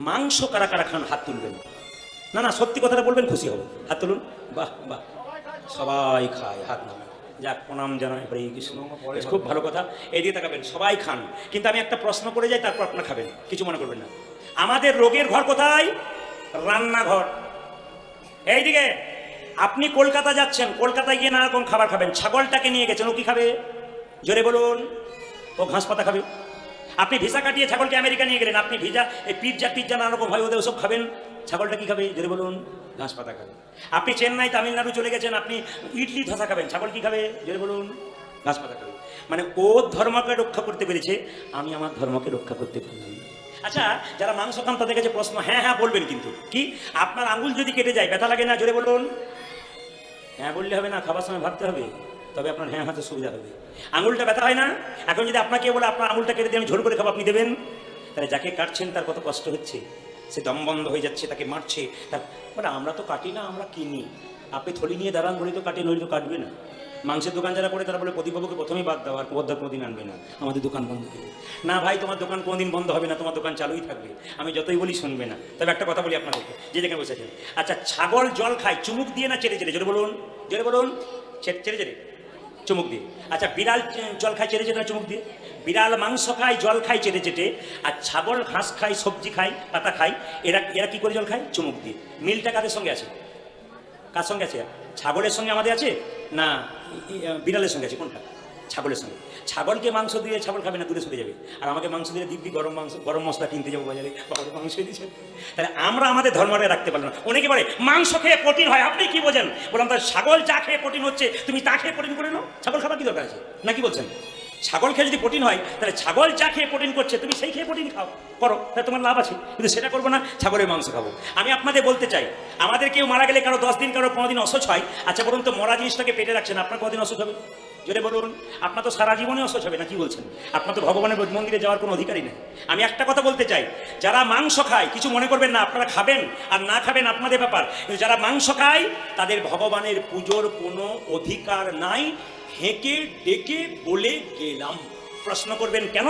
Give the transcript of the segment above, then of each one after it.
মাংস কারা কারা খান হাত তুলবেন। না না সত্যি কথাটা বলবেন খুশি হব। হাত তুলুন। বাহ বাহ। সবাই খায় হাত নামে যাক প্রণাম জানাই হরে কৃষ্ণ। খুব ভালো কথা। এদিকে তাকাবেন সবাই খান। কিন্তু আমি একটা প্রশ্ন করে যাই তারপর আপনারা খাবেন। কিছু মনে করবেন না। আমাদের রোগের ঘর কোথায়? রান্নাঘর। এইদিকে আপনি কলকাতা যাচ্ছেন কলকাতায় গিয়ে নানা রকম খাবার খাবেন। ছাগলটাকে নিয়ে গেছেন ও কি খাবে? জোরে বলুন। ও ঘাস পাতা খাবে। আপনি ভিসা কাটিয়ে ছাগলকে আমেরিকা নিয়ে গেলেন, আপনি ভিজা, এই পিৎজা টিজ্জা নানা রকম হয়, ওদের ওসব খাবেন? ছাগলটা কি খাবে? জোরে বলুন, ঘাস পাতা খাবে। আপনি চেন্নাই, তামিলনাড়ু চলে গেছেন, আপনি ইডলি ধসা খাবেন, ছাগল কি খাবে? জোরে বলুন, ঘাস পাতা খাবে। মানে ও ধর্মকে রক্ষা করতে পেরেছে, আমি আমার ধর্মকে রক্ষা করতে পারলাম আচ্ছা যারা মাংস খান, তাদের কাছে প্রশ্ন হ্যাঁ হ্যাঁ বলবেন কিন্তু। কি? আপনার আঙুল যদি কেটে যায়, ব্যথা লাগে না? জোরে বলুন। হ্যাঁ বললে হবে না, খাবার সময় ভাবতে হবে। তবে আপনার হ্যাঁ হাতে সুবিধা হবে। আঙুলটা ব্যথা হয় না? এখন যদি আপনাকে বলে, আপনার আঙুলটা কেটে দিয়ে আমি ঝোল করে খাব, আপনি দেবেন? তাহলে যাকে কাটছেন, তার কত কষ্ট হচ্ছে। সে দম বন্ধ হয়ে যাচ্ছে, তাকে মারছে। তার বলে আমরা তো কাটি না, আমরা কিনি। আপনি থলি নিয়ে দাঁড়ান বলে তো কাটে নইলে তো কাটবে না। মাংসের দোকান যারা করে, তারা বলে, প্রদীপবাবুকে প্রথমেই বাদ দাও, আর পদ্মা কোনোদিন আনবে না। আমাদের দোকান বন্ধ করবে না ভাই, তোমার দোকান কোনোদিন বন্ধ হবে না, তোমার দোকান চালুই থাকবে। আমি যতই বলি শুনবে না। তবে একটা কথা বলি আপনাদেরকে, যে যেখানে বসেছেন আচ্ছা ছাগল জল খায়, চুমুক দিয়ে না চেড়ে চেড়ে? জোরে বলুন জোরে বলুন। চেড়ে চেড়ে চুমুক দিয়ে। আচ্ছা বিড়াল জল খায়, চেটে চেটে চুমুক দিয়ে। বিড়াল মাংস খায়, জল খায়, চেটে চেটে। আর ছাগল, ঘাস খায়, সবজি খায়, পাতা খায়, এরা এরা কি করে জল খায়? চুমুক দিয়ে। মিলটা কাদের সঙ্গে আছে? কার সঙ্গে আছে? ছাগলের সঙ্গে আমাদের আছে? না বিড়ালের সঙ্গে আছে, কোনটা? ছাগলের সঙ্গে। ছাগলকে মাংস দিয়ে ছাগল খাবে না, দূরে সরে যাবে। আর আমাকে মাংস দিয়ে দিব্যি গরম মাংস, গরম মশলা কিনতে যাব বাজারে। বাবারে, মাংস দিয়েছে তাহলে আমরা আমাদের ধর্মটা রাখতে পারলাম না। অনেকে বলে, মাংস খেয়ে প্রোটিন হয়। আপনি কি বোঝেন? বললাম, তাহলে ছাগল যা খেয়ে প্রোটিন হচ্ছে, তুমি তা খেয়ে প্রোটিন করে নাও। ছাগল খাবার কি দরকার আছে? না কি বলছেন? ছাগল খেয়ে যদি প্রোটিন হয়, তাহলে ছাগল যা খেয়ে প্রোটিন করছে, তুমি সেই খেয়ে প্রোটিন খাও। করো, তাহলে তোমার লাভ আছে। কিন্তু সেটা করব না, ছাগলের মাংস খাব। আমি আপনাদের বলতে চাই, আমাদের কেউ মারা গেলে কারও দশ দিন, কারও পনেরো দিন অসহ্য হয় আচ্ছা বলুন তো মরা জিনিসটাকে পেটে রাখছেন আপনার কদিন অসহ্য হবে? জোরে বলুন, আপনার তো সারা জীবনে অসচ হবে না, কি বলছেন? আপনার তো ভগবানের মন্দিরে যাওয়ার কোনো অধিকারই নেই। আমি একটা কথা বলতে চাই, যারা মাংস খায়, কিছু মনে করবেন না, আপনারা খাবেন আর না খাবেন আপনাদের ব্যাপার, কিন্তু যারা মাংস খায়, তাদের ভগবানের পুজোর কোনো অধিকার নাই। হেঁকে ডেকে বলে গেলাম। প্রশ্ন করবেন কেন?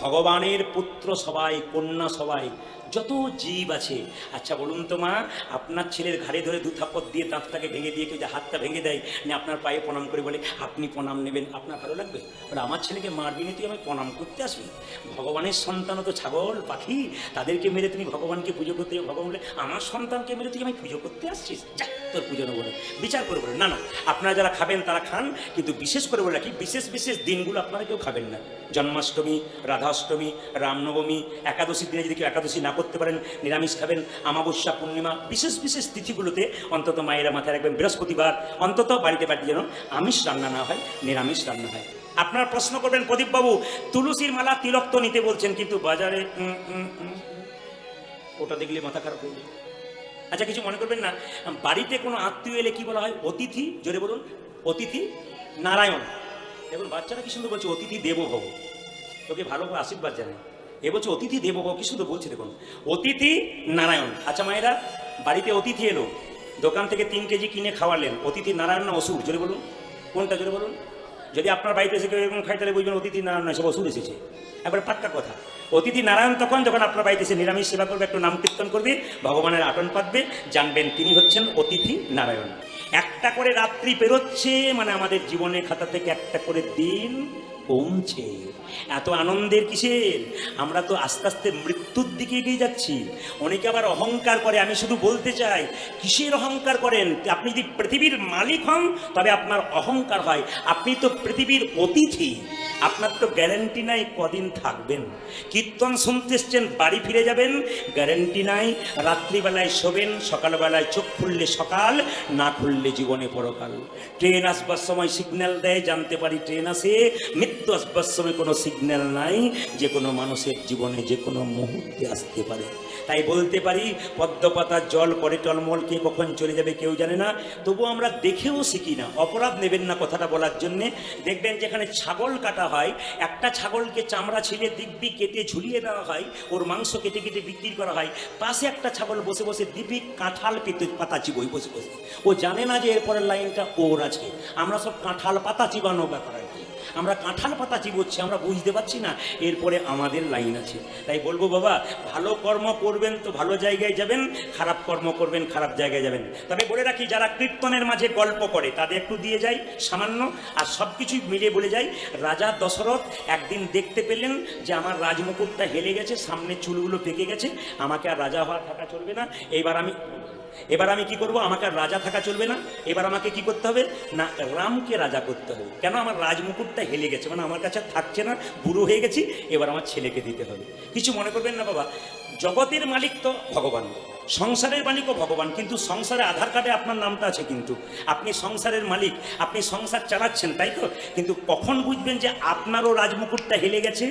ভগবানের পুত্র সবাই, কন্যা সবাই, যত জীব আছে। আচ্ছা বলুন তো মা, আপনার ছেলের ঘাড়ে ধরে দু থাপ্পড় দিয়ে দাঁতটাকে ভেঙে দিয়ে কেউ যে হাতটা ভেঙে দেয়, না আপনার পায়ে প্রণাম করে বলে, আপনি প্রণাম নেবেন, আপনার ভালো লাগবে? বলে, আমার ছেলেকে মারবি না, তুই আমি প্রণাম করতে আসবি? ভগবানের সন্তান তো ছাগল, পাখি, তাদেরকে মেরে তুমি ভগবানকে পুজো করতে। ভগবান বলে, আমার সন্তানকে মেরে তুই আমি পুজো করতে আসছিস? যা তোর পুজো নেব বিচার করে বলে, না না, আপনারা যারা খাবেন তারা খান, কিন্তু বিশেষ করে বলে রাখি, বিশেষ বিশেষ দিনগুলো আপনারা কেউ খাবেন না। জন্মাষ্টমী রাধাষ্টমী, রামনবমী একাদশী দিনে যদি কেউ একাদশী না করতে পারেন, নিরামিষ খাবেন আমাবস্যা পূর্ণিমা, বিশেষ বিশেষ তিথিগুলোতে অন্তত মায়েরা মাথায় রাখবেন, বৃহস্পতিবার, অন্তত বাড়িতে বাড়িতে যেন আমিষ রান্না না হয়, নিরামিষ রান্না হয়। আপনার প্রশ্ন করবেন, প্রদীপবাবু, তুলসীর মালা তিলক তো নিতে বলছেন, কিন্তু বাজারে ওটা দেখলে মাথা খারাপ হয়ে আচ্ছা কিছু মনে করবেন না, বাড়িতে কোনো আত্মীয় এলে কি বলা হয়? অতিথি, জোরে বলুন, অতিথি, নারায়ণ। দেখুন, বাচ্চারা কি সুন্দর বলছে, অতিথি দেব ভব তোকে ভালো করে আশীর্বাদ জানাই। এ বলছে অতিথি দেব কি শুধু বলছে দেখুন? অতিথি নারায়ণ। আচ্ছা মায়েরা, বাড়িতে অতিথি এলো। দোকান থেকে তিন কেজি কিনে খাওয়ালেন। অতিথি নারায়ণ না অসুর? জোরে বলুন। কোনটা জোরে বলুন? যদি আপনার বাড়িতে এসে কেউ এরকম খাই তাহলে বুঝবেন অতিথি নারায়ণ নয়, সব অসুর এসেছে। একবারে পাক্কা কথা। অতিথি নারায়ণ তখন যখন আপনার বাড়িতে এসে নিরামিষ সেবা করবে, একটু নাম কীর্তন করবে, ভগবানের আটন পাতবে, জানবেন তিনি হচ্ছেন অতিথি নারায়ণ। একটা করে রাত্রি পেরোচ্ছে মানে আমাদের জীবনের খাতা থেকে একটা করে দিন কমছে। এত আনন্দের কিসের? আমরা তো আস্তে আস্তে মৃত্যুর দিকে এগিয়ে যাচ্ছি। অনেকে আবার অহংকার করে, আমি শুধু বলতে চাই, কিসের অহংকার করেন? আপনি যদি পৃথিবীর মালিক হন, তবে আপনার অহংকার হয়। আপনি তো পৃথিবীর অতিথি, আপনার তো গ্যারেন্টি নাই কদিন থাকবেন। কীর্তন শুনতে এসছেন, বাড়ি ফিরে যাবেন, গ্যারেন্টি নাই, রাত্রিবেলায় শোবেন, সকালবেলায় চোখ খুললে সকাল, না খুললে জীবনে পরকাল। ট্রেন আসবার সময় সিগন্যাল দেয়, জানতে পারি ট্রেন আসে মৃত্যু আসবার সময় কোনো সিগন্যাল নাই, যে কোনো মানুষের জীবনে যে কোনো মুহূর্তে আসতে পারে। তাই বলতে পারি পদ্মপাতার জল করে টলমল, কে কখন চলে যাবে কেউ জানে না। তবু আমরা দেখেও শিখি না। অপরাধ নেবেন না কথাটা বলার জন্যে। দেখবেন যেখানে ছাগল কাটা হয়, একটা ছাগলকে চামড়া ছিলে দিব্যি কেটে ঝুলিয়ে দেওয়া হয়, ওর মাংস কেটে কেটে বিক্রি করা হয়। পাশে একটা ছাগল বসে বসে দিব্যি কাঁঠাল পেতে পাতা চিবোই বসে বসে। ও জানে না যে এরপরের লাইনটা ওর আছে। আমরা সব কাঁঠাল পাতা চিবানো ব্যাপার আর কি। আমরা কাঁঠাল পাতা চিবোচ্ছি, আমরা বুঝতে পারছি না এরপরে আমাদের লাইন আছে। তাই বলব, বাবা, ভালো কর্ম করবেন তো ভালো জায়গায় যাবেন, খারাপ কর্ম করবেন, খারাপ জায়গায় যাবেন। তবে বলে রাখি, যারা কীর্তনের মাঝে গল্প করে, তাদের একটু দিয়ে যাই, সামান্য, আর সব কিছুই মিলে বলে যাই। রাজা দশরথ একদিন দেখতে পেলেন যে আমার রাজমুকুটটা হেলে গেছে, সামনে চুলগুলো পেকে গেছে, আমাকে আর রাজা হওয়া থাকা চলবে না। এইবার আমি এবার আমি কি করব? আমাকে রাজা থাকা চলবে না। এবার আমাকে কি করতে হবে? না, রামকে রাজা করতে হবে। কেন? আমার রাজমুকুটটা হেলে গেছে। মানে আমার কাছে থাকছে না, বুড়ো হয়ে গেছি, এবার আমার ছেলেকে দিতে হবে। কিছু মনে করবেন না বাবা, জগতের মালিক তো ভগবান। সংসারের মালিকও ভগবান, কিন্তু সংসারে আধার কার্ডে আপনার নামটা আছে কিন্তু। আপনি সংসারের মালিক, আপনি সংসার চালাচ্ছেন, তাই তো? কিন্তু কখন বুঝবেন যে আপনারও রাজমুকুটটা হেলে গেছে?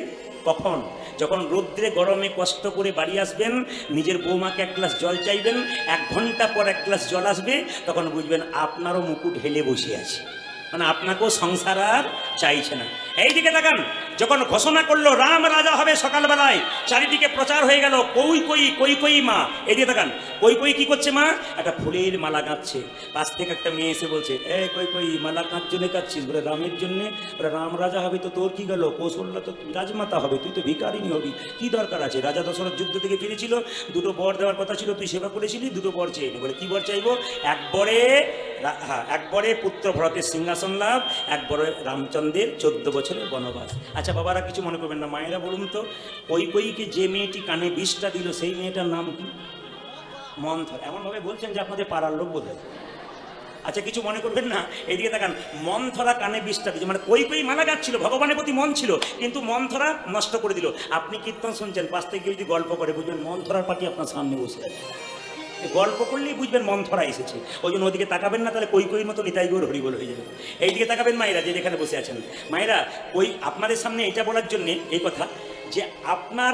কখন? যখন রৌদ্রে গরমে কষ্ট করে বাড়ি আসবেন, নিজের বৌমাকে এক গ্লাস জল চাইবেন, এক ঘণ্টা পর এক গ্লাস জল আসবে, তখন বুঝবেন আপনারও মুকুট হেলে বসে আছে। মানে আপনাকেও সংসার আর চাইছে না। এইদিকে তাকান। যখন ঘোষণা করল, রাম রাজা হবে সকালবেলায়, চারিদিকে প্রচার হয়ে গেল, কই কই কই কই মা? এদিকে তাকান, কই কই কি করছে মা? একটা ফুলের মালা গাঁথছে পাশ থেকে একটা মেয়ে এসে বলছে, এ, কই কই, মালা কাঁচ জন্য কাঁদছিস? বলে, রামের জন্যে? বলে, রাম রাজা হবে তো তোর কি গেল? কৌশল্যা তো রাজমাতা হবে, তুই তো ভিকারিনী হবি। কি দরকার আছে? রাজা দশরথ যুদ্ধ থেকে ফিরেছিল, দুটো বর দেওয়ার কথা ছিল, তুই সেবা করেছিলি, দুটো বর চেয়ে বলে, কি বর চাইব? একবারে হ্যাঁ একবারে পুত্র ভরতের সিংহাসন লাভ একবারে রামচন্দ্রের চোদ্দ বছরের বনবাস। আচ্ছা বাবারা কিছু মনে করবেন না, মায়েরা বলুন তো, কই কইকে যে মেয়েটি কানে বিষটা দিল, সেই মেয়েটার নাম কি? মন্থর। এমনভাবে বলছেন যে আপনাদের পাড়ার লোক বোধ আচ্ছা কিছু মনে করবেন না? এদিকে তাকান মন ধরা কানে বিষটা দিচ্ছে মানে কই কই মালা গাচ্ছিল, ভগবানের প্রতি মন ছিল, কিন্তু মন ধরা নষ্ট করে দিল। আপনি কীর্তন শুনছেন, পাশ থেকে যদি গল্প করে, বুঝবেন মন ধরার পাটি আপনার সামনে বসে আছে। গল্প করলেই বুঝবেন মন ধরা এসেছে। ওই জন্য ওদিকে তাকাবেন না, তাহলে কই কই মতো নিতাই গৌর হরিবল হয়ে যাবে। এইদিকে তাকাবেন মায়েরা, যে যেখানে বসে আছেন। মায়েরা, ওই আপনাদের সামনে এটা বলার জন্যে এই কথা যে আপনার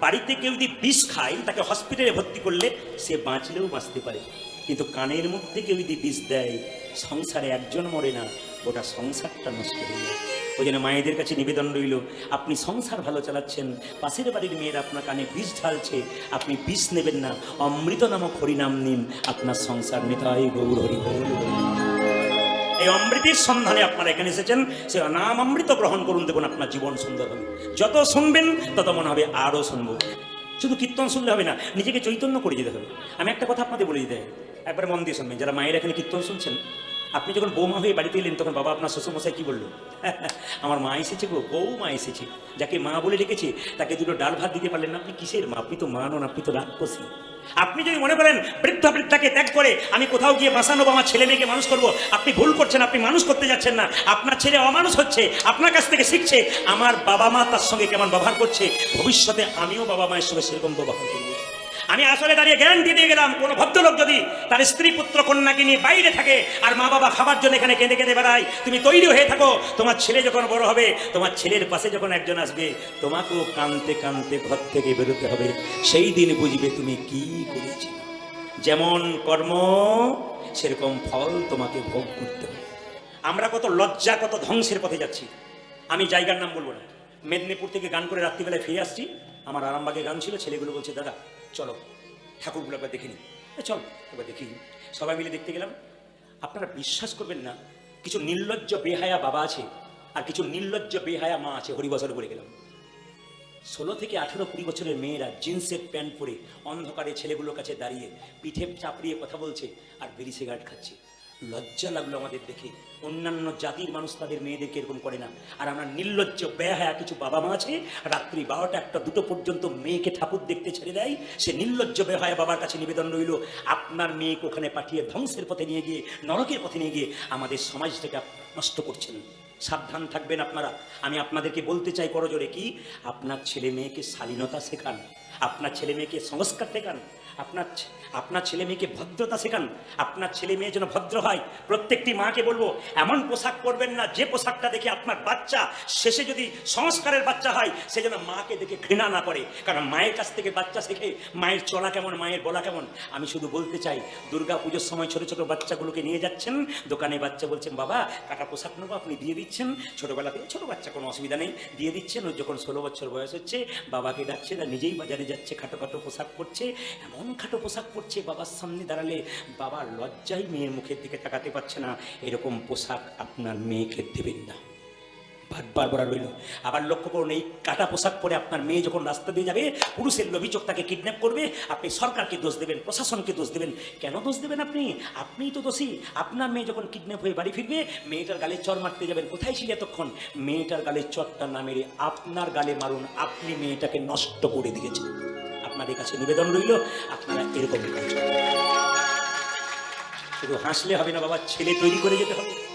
বাড়িতে কেউ যদি বিষ খায়, তাকে হসপিটালে ভর্তি করলে সে বাঁচলেও বাঁচতে পারে। কিন্তু কানের মধ্যে কেউ যদি বিষ দেয়, সংসারে একজন মরে না ওটা সংসারটা নষ্ট হয়ে যায়। ওই জন্য মায়েদের কাছে নিবেদন রইল, আপনি সংসার ভালো চালাচ্ছেন, পাশের বাড়ির মেয়েরা আপনার কানে বিষ ঢালছে, আপনি বিষ নেবেন না, অমৃত নামক হরিনাম নিন, আপনার সংসার নেতাই গৌর হরি এই অমৃতের সন্ধানে আপনারা এখানে এসেছেন, সে নাম অমৃত গ্রহণ করুন, দেখুন আপনার জীবন সুন্দর হবে। যত শুনবেন, তত মনে হবে আরও শুনব। শুধু কীর্তন শুনলে হবে না, নিজেকে চৈতন্য করে যেতে হবে। আমি একটা কথা আপনাদের বলে দিতে। একবার মন দিয়ে শুনবেন, যারা মায়ের এখানে কীর্তন শুনছেন আপনি যখন বৌমা হয়ে বাড়িতে এলেন, তখন বাবা আপনার শ্বশুরমশাই কী বলল? আমার মা এসেছে গো বউ মা এসেছে। যাকে মা বলে রেখেছে তাকে দুটো ডাল ভাত দিতে পারলেন না। আপনি কিসের মা? আপনি তো মা নন, আপনি তো রাক্ষসী। আপনি যদি মনে করেন বৃদ্ধা বৃদ্ধাকে ত্যাগ করে আমি কোথাও গিয়ে বাঁচানো বা আমার ছেলে মেয়েকে মানুষ করব, আপনি ভুল করছেন, আপনি মানুষ করতে যাচ্ছেন না। আপনার ছেলে অমানুষ হচ্ছে, আপনার কাছ থেকে শিখছে, আমার বাবা মা তার সঙ্গে কেমন ব্যবহার করছে, ভবিষ্যতে আমিও বাবা মায়ের সঙ্গে সেরকম ব্যবহার করব। আমি আসলে দাঁড়িয়ে গ্যারান্টি দিয়ে গেলাম, কোনো ভদ্রলোক যদি তার স্ত্রী পুত্র কন্যাকে নিয়ে বাইরে থাকে আর মা বাবা খাবার জন্য এখানে কেঁদে কেঁদে বেড়ায়, তুমি তৈরি হয়ে থাকো, তোমার ছেলে যখন বড় হবে, তোমার ছেলের পাশে যখন একজন আসবে, তোমাকেও কানতে কানতে ঘর থেকে বেরোতে হবে। সেই দিন বুঝবে তুমি কি করেছি। যেমন কর্ম, সেরকম ফল তোমাকে ভোগ করতে হবে। আমরা কত লজ্জা, কত ধ্বংসের পথে যাচ্ছি। আমি জায়গার নাম বলব না। মেদিনীপুর থেকে গান করে রাত্রিবেলায় ফিরে আসছি। আমার আরামবাগে গান ছিল, ছেলেগুলো বলছে, দাদা চলো, ঠাকুরগুলো একবার দেখিনি চল, একবার দেখি। সবাই মিলে দেখতে গেলাম। আপনারা বিশ্বাস করবেন না, কিছু নির্লজ্জ বেহায়া বাবা আছে আর কিছু নির্লজ্জ বেহায়া মা আছে, হরিবসর বলে গেলাম। ষোলো থেকে আঠেরো কুড়ি বছরের মেয়েরা জিন্সের প্যান্ট পরে অন্ধকারে ছেলেগুলোর কাছে দাঁড়িয়ে পিঠে চাপড়িয়ে কথা বলছে আর বিড়ি সিগারেট খাচ্ছে। লজ্জা লাগল আমাদের দেখে। অন্যান্য জাতির মানুষ তাদের মেয়েদেরকে এরকম করে না। আর আমরা নির্লজ্জ, বেহায়া কিছু বাবা মা আছে, রাত্রি বারোটা একটা দুটো পর্যন্ত মেয়েকে ঠাকুর দেখতে ছেড়ে দেয়। সে নির্লজ্জ, বেহায়া বাবার কাছে নিবেদন রইল, আপনার মেয়েকে ওখানে পাঠিয়ে ধ্বংসের পথে নিয়ে গিয়ে, নরকের পথে নিয়ে গিয়ে আমাদের সমাজটাকে আপ- নষ্ট করছেন। সাবধান থাকবেন আপনারা। আমি আপনাদেরকে বলতে চাই করজোরে কি? আপনার ছেলে মেয়েকে শালীনতা শেখান। আপনার ছেলে মেয়েকে সংস্কার শেখান, আপনার আপনার ছেলে মেয়েকে ভদ্রতা শেখান, আপনার ছেলে মেয়ে যেন ভদ্র হয়। প্রত্যেকটি মাকে বলব, এমন পোশাক পরবেন না, যে পোশাকটা দেখে আপনার বাচ্চা শেষে যদি সংস্কারের বাচ্চা হয়, সে যেন মাকে দেখে ঘৃণা না করে। কারণ মায়ের কাছ থেকে বাচ্চা শেখে, মায়ের চলা কেমন, মায়ের বলা কেমন? আমি শুধু বলতে চাই, দুর্গা পুজোর সময় ছোট ছোট বাচ্চাগুলোকে নিয়ে যাচ্ছেন, দোকানে বাচ্চা বলছেন, বাবা, কাটা পোশাক নেব, আপনি দিয়ে দিচ্ছেন। ছোটবেলা থেকে ছোটো বাচ্চা, কোনো অসুবিধা নেই, দিয়ে দিচ্ছেন। ও যখন ষোলো বছর বয়স হচ্ছে, বাবাকে ডাকছে নিজেই বাজারে যাচ্ছে, খাটো খাটো পোশাক পরছে, এমন খাটো পোশাক পরছে, বাবার সামনে দাঁড়ালে বাবার লজ্জায় মেয়ের মুখের দিকে তাকাতে পারছে না। এরকম পোশাক আপনার মেয়েকে দেবেন না। বারবার রইল। আবার লক্ষ্য করুন, এই কাটা পোশাক পরে আপনার মেয়ে যখন রাস্তা দিয়ে যাবে, পুরুষের অভিযোগ তাকে কিডন্যাপ করবে। আপনি সরকারকে দোষ দেবেন, প্রশাসনকে দোষ দেবেন। কেন দোষ দেবেন আপনি? আপনিই তো দোষী। আপনার মেয়ে যখন কিডন্যাপ হয়ে বাড়ি ফিরবে, মেয়েটার গালে চর মারতে যাবেন। কোথায় ছিল এতক্ষণ? মেয়েটার গালে চরটা না মেরে আপনার গালে মারুন। আপনি মেয়েটাকে নষ্ট করে দিয়েছেন। আপনাদের কাছে নিবেদন রইল, আপনারা এরকম শুধু হাসলে হবে না বাবা, ছেলে তৈরি করে যেতে হবে।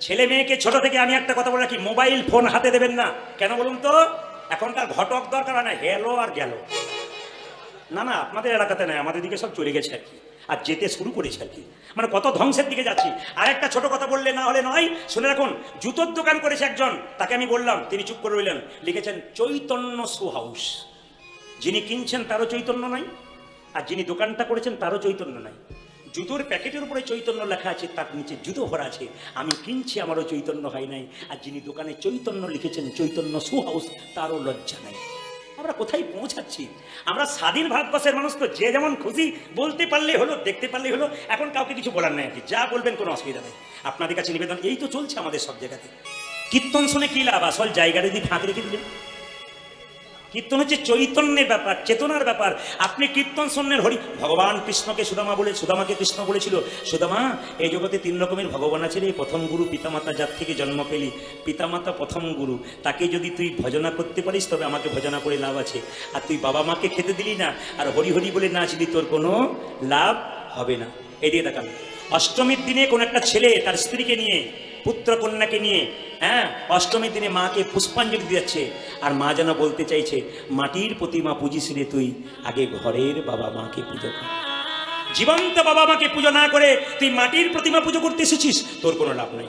ছেলে মেয়েকে ছোট থেকে আমি একটা কথা বলে রাখি, মোবাইল ফোন হাতে দেবেন না। কেন বলুন তো? এখনকার ঘটক দরকার না হেলো আর গেল। না না, আপনাদের এলাকাতে নয়, আমাদের দিকে সব চলে গেছে আর কি, আর যেতে শুরু করেছে আর কি। মানে কত ধ্বংসের দিকে যাচ্ছি। আর একটা ছোট কথা বললে না হলে নয়, শুনে রাখুন, জুতোর দোকান করেছে একজন, তাকে আমি বললাম, তিনি চুপ করে রইলেন, লিখেছেন, চৈতন্য সু হাউস। যিনি কিনছেন তারও চৈতন্য নাই, আর যিনি দোকানটা করেছেন তারও চৈতন্য নাই। জুতোর প্যাকেটের উপরে চৈতন্য লেখা আছে, তার নিচে জুতো ভরা আছে। আমি কিনছি, আমারও চৈতন্য হয় নাই। আর যিনি দোকানে চৈতন্য লিখেছেন, চৈতন্য সু হাউস, তারও লজ্জা নাই। আমরা কোথায় পৌঁছাচ্ছি? আমরা স্বাধীন ভারতবর্ষের মানুষ তো, যে যেমন খুশি বলতে পারলেই হলো, দেখতে পারলেই হলো, এখন কাউকে কিছু বলার নাই আর কি। যা বলবেন কোনো অসুবিধা নেই। আপনাদের কাছে নিবেদন, এই তো চলছে আমাদের সব জায়গাতে। কীর্তন শুনে কী লাভ? আসল জায়গাটা যদি ফাঁক রেখে দিলেন। কীর্তন হচ্ছে চৈতন্যের ব্যাপার, চেতনার ব্যাপার। আপনি কীর্তন শোনেন, হরি, ভগবান কৃষ্ণকে সুদামা বলে, সুদামাকে কৃষ্ণ বলেছিল। সুদামা, এই জগতে তিন রকমের ভগবান আছে রে। প্রথম গুরু পিতামাতা যার থেকে জন্ম পেলি। পিতামাতা প্রথম গুরু। তাকে যদি তুই ভজনা করতে পারিস, তবে আমাকে ভজনা করে লাভ আছে। আর তুই বাবা মাকে খেতে দিলি না, আর হরি হরি বলে নাচলি তোর কোনো লাভ হবে না। এদিকে দেখান অষ্টমীর দিনে কোন একটা ছেলে তার স্ত্রীকে নিয়ে পুত্র কন্যাকে নিয়ে হ্যাঁ অষ্টমী দিনে মাকে পুষ্পাঞ্জলি দিয়েছে। আর মা যেন বলতে চাইছে, মাটির প্রতিমা পুজিস রে তুই, আগে ঘরের বাবা মাকে পুজো কর। জীবন্ত বাবা মাকে পুজো না করে তুই মাটির প্রতিমা পুজো করতে এসেছিস, তোর কোনো লাভ নাই।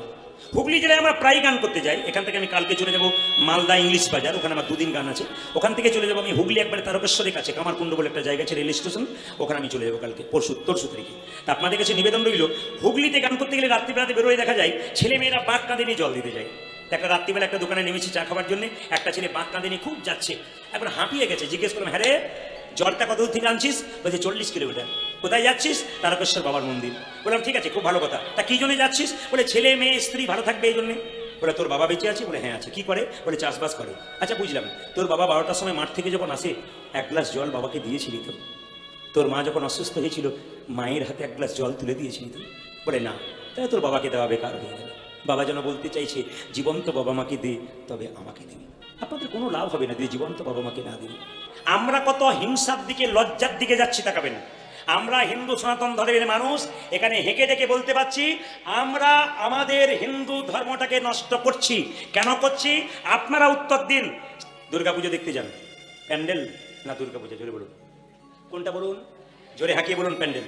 হুগলি জেলায় আমরা প্রায় গান করতে যাই। এখান থেকে আমি কালকে চলে যাব মালদা ইংলিশ বাজার। ওখানে আমার দুদিন গান আছে। ওখান থেকে চলে যাব আমি হুগলি একবারে তারকেশ্বরের কাছে, কামারকুণ্ড বলে একটা জায়গা আছে রেল স্টেশন ওখানে আমি চলে যাব কালকে, পরশু, তরশু তারিখে। তা আপনাদের কাছে নিবেদন রইল, হুগলিতে গান করতে গেলে রাত্রিবেলাতে বেরোয় দেখা যায় ছেলে মেয়েরা বাঘ কাঁদে নিয়ে জল দিতে যায়। একটা রাত্রিবেলা একটা দোকানে নেমেছি চা খাবার জন্য, একটা ছেলে বাঁক কাঁদে নিয়ে খুব যাচ্ছে। একবার হাঁপিয়ে গেছে, জিজ্ঞেস করলাম হ্যাঁ জলটা কত দূর থেকে আনছিস? বলছে, চল্লিশ কিলোমিটার। কোথায় যাচ্ছিস? তারকেশ্বর বাবার মন্দির। বললাম, ঠিক আছে, খুব ভালো কথা। তা কি জন্য যাচ্ছিস? বলে, ছেলে, মেয়ে, স্ত্রী ভালো থাকবে এই জন্যে। বলে, তোর বাবা বেঁচে আছে? বলে হ্যাঁ আছে। কি করে? বলে, চাষবাস করে। আচ্ছা বুঝলাম। তোর বাবা বারোটার সময় মাঠ থেকে যখন আসে, এক গ্লাস জল বাবাকে দিয়েছিলি তো? তোর মা যখন অসুস্থ হয়েছিল, মায়ের হাতে এক গ্লাস জল তুলে দিয়েছিলি তো? বলে, না। তাহলে তোর বাবাকে দেওয়া বেকার হয়ে গেল। বাবা যেন বলতে চাইছে, জীবন্ত বাবা মাকে দে, তবে আমাকে দিবি। আপনাদের কোনো লাভ হবে না যদি জীবন্ত বাবা মাকে না দিবি আমরা কত হিংসার দিকে, লজ্জার দিকে যাচ্ছি তাকাবেন আমরা হিন্দু সনাতন ধর্মের মানুষ, এখানে হেঁকে ডেকে বলতে পারছি, আমরা আমাদের হিন্দু ধর্মটাকে নষ্ট করছি। কেন করছি? আপনারা উত্তর দিন। দুর্গাপুজো দেখতে যান। প্যান্ডেল না দুর্গাপুজো? জোরে বলুন। কোনটা বলুন? জোরে হাঁকিয়ে বলুন প্যান্ডেল।